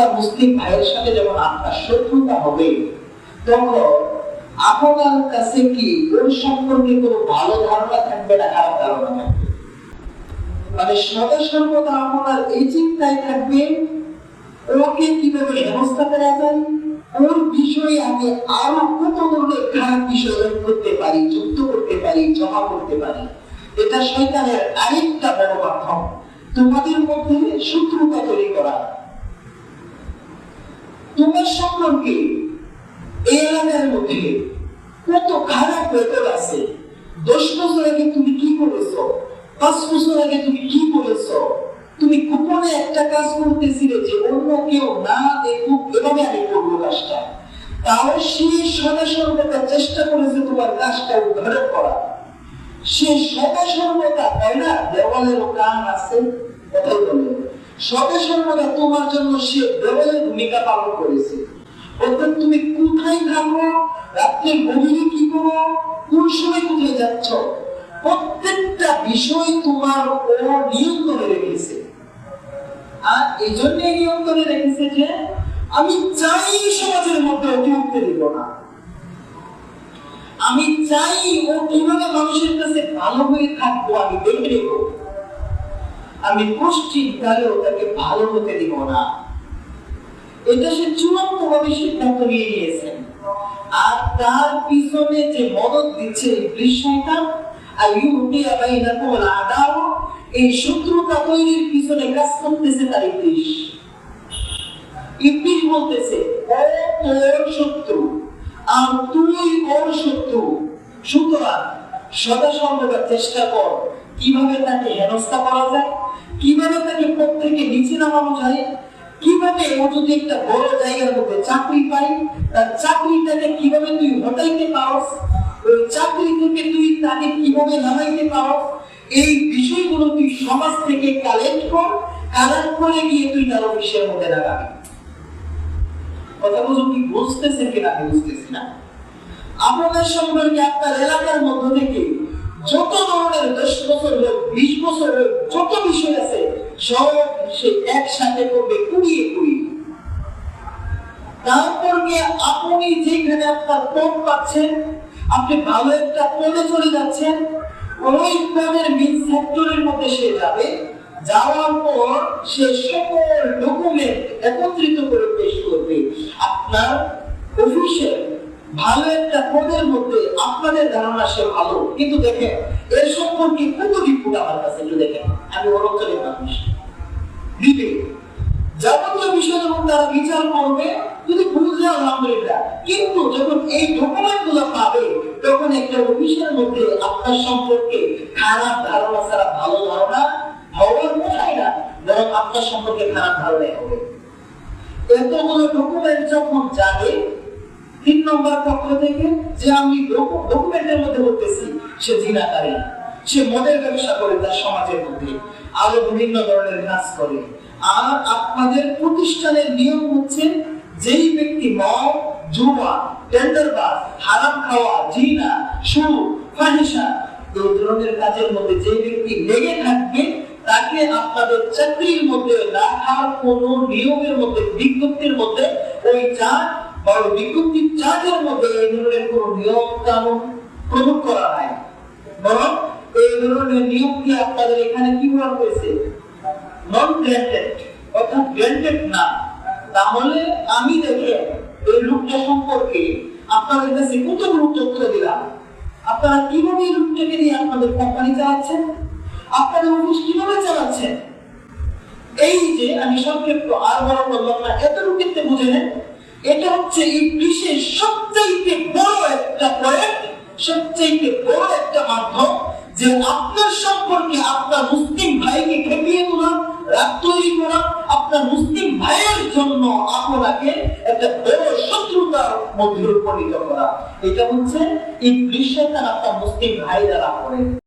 আপনার মুসলিম ভাইয়ের সাথে যখন আপনার শত্রুতা হবে, তখন আপনার কাছে কি ওর সম্পর্কে কোনো ভালো ধারণা থাকবে না খারাপ ধারণা থাকবে? মানে সদা সর্বদা আপনার এই চিন্তায় থাকবে, ওকে কীভাবে হেনস্থা করা যায়? ওর বিষয়ে আমি আরও কত ধরনের খারাপ বিষয় করতে পারি যুক্ত করতে পারি, জমা করতে পারি, এটা শয়তানের আরেকটা বড় মাধ্যম। তোমাদের মধ্যে শত্রুতা তৈরি করা। তোমার সম্পর্কে এলাকার মধ্যে কত খারাপ রেকর্ড আছে। দশ বছর আগে তুমি কি করেছ? পাঁচ বছর আগে তুমি কি করেছ? তুমি গোপনে একটা কাজ করতেছিলে যে অন্য কেউ না দেখুক, এভাবে আমি করব কাজটা। তাও সে সদা সর্বদা চেষ্টা করেছে তোমার কাজটা উদ্ধার করা। সে সদা সর্বদা, তাই না? দেওয়ালেরও কান আছে, কথাই বলে সদা সর্বদা তোমার জন্য সে দেওয়ালের ভূমিকা পালন করেছে। অর্থাৎ তুমি কোথায় থাকো? রাত্রে গভীরে কি করো? কোন সময় কোথায় যাচ্ছ? প্রত্যেকটা বিষয় তোমার ও নিয়ন্ত্রণে রেখেছে। আর এই জন্য নিয়ন্ত্রণে রেখেছে যে, আমি চাই সমাজের মধ্যে অতি উঠতে দিব না। আমি চাই ও কীভাবে মানুষের কাছে ভালো হয়ে থাকব, আমি দেখে নেব। আমি পশ্চিম কালেও তাকে ভালো হতে দিব না। এটা সে চূড়ান্ত ভাবে সিদ্ধান্ত নিয়ে নিয়েছেন। আর তার পিছনে যে মদত দিচ্ছে আর আদাও এই শত্রুতা তৈরির পিছনে কাজ করতেছে তার বলতেছে, ও তোর শত্রু? আর তুই ওর শত্রু? সুতরাং সদা সর্বদা চেষ্টা কর কীভাবে তাকে হেনস্থা করা যায়? কীভাবে তাকে প্রত্যেকে নিচে নামানো যায়? কীভাবে ও যদি একটা বড় জায়গার মধ্যে চাকরি পাই তার চাকরিটাকে কীভাবে তুই হটাইতে পারস? ওই চাকরি থেকে তুই তাকে কীভাবে নামাইতে পারস? এই বিষয়গুলো তুই সমাজ থেকে কালেক্ট কর কালেক্ট করে গিয়ে তুই তার অফিসের মধ্যে লাগাবি কথা বুঝো কি বুঝতেছে কিনা বুঝতেছি না। আপনাদের সম্পর্কে আপনার এলাকার মধ্য থেকে যত ধরনের দশ বছর হোক, বিশ বছর হোক, যত বিষয় আছে, সব সে একসাথে করবে, কুড়িয়ে কুড়িয়ে। তারপরে আপনি যেখানে আপনার পদ পাচ্ছেন, আপনি ভালো একটা পদে চলে যাচ্ছেন, ওই পদের মিন সেক্টরের মধ্যে সে যাবে। যাওয়ার পর সে সকল ডকুমেন্ট একত্রিত করে পেশ করবে। আপনার অফিসে ভালো একটা পদের মধ্যে আপনাদের ধারণা সে ভালো। কিন্তু দেখেন, এর সম্পর্কে কত রিপোর্ট আমার কাছে একটু দেখেন। আমি অঞ্চলের মানুষ। দিবে যাবতীয় বিষয় যখন তারা বিচার করবে, যদি বুঝলে আলহামদুলিল্লাহ। কিন্তু যখন এই ডকুমেন্টগুলো পাবে, তখন একটা অফিসের মধ্যে আপনার সম্পর্কে খারাপ ধারণা ছাড়া ভালো ধারণা হওয়ার কথাই না, বরং আপনার সম্পর্কে খারাপ ধারণাই হবে। এতগুলো ডকুমেন্ট যখন যাবে তিন নম্বর পক্ষ থেকে যে আমি ডকুমেন্টের মধ্যে বলতেছি, সে জিনাকারী। সে মদের ব্যবসা করে তার সমাজের মধ্যে। আরও বিভিন্ন ধরনের কাজ করে। আর আপনাদের প্রতিষ্ঠানের নিয়ম হচ্ছে, যেই ব্যক্তি মদ, জুয়া হারাম খাওয়া, জিনা ফাহিসা এই ধরনের কাজের মধ্যে যে ব্যক্তি লেগে থাকবে, তাকে আপনাদের চাকরির মধ্যে রাখার কোন নিয়মের মধ্যে, বিজ্ঞপ্তির মধ্যে ওই চার্জ বা ওই বিজ্ঞপ্তির চার্জের মধ্যে এই ধরনের কোন নিয়ম কানুন প্রয়োগ করা হয় বরং এই ধরনের নিয়মকে আপনাদের এখানে কি বলা হয়েছে? নন গ্র্যান্টেড অর্থাৎ গ্র্যান্টেড না। তাহলে আমি দেখে এই লোকটা সম্পর্কে আপনাদের কাছে কতগুলো তথ্য দিলাম। আপনারা কীভাবে এই লোকটাকে নিয়ে আপনাদের কোম্পানি চালাচ্ছেন? আপনাদের অফিস কীভাবে চালাচ্ছেন? এই যে আমি সংক্ষিপ্ত আর বড় বললাম না এতটুকু ক্ষেত্রে বুঝে নেন এটা হচ্ছে এই বিশ্বের সবচাইতে বড় একটা প্রয়েক্ট সবচাইতে বড় একটা মাধ্যম যে আপনার সম্পর্কে আপনার মুসলিম ভাইকে খেপিয়ে তোলা, রাগ তৈরি করা, আপনার মুসলিম ভাইয়ের জন্য আপনাকে একটা বড় শত্রুতার মধ্যে করা। এটা হচ্ছে এই দৃশ্যটা আপনার মুসলিম ভাই দ্বারা করে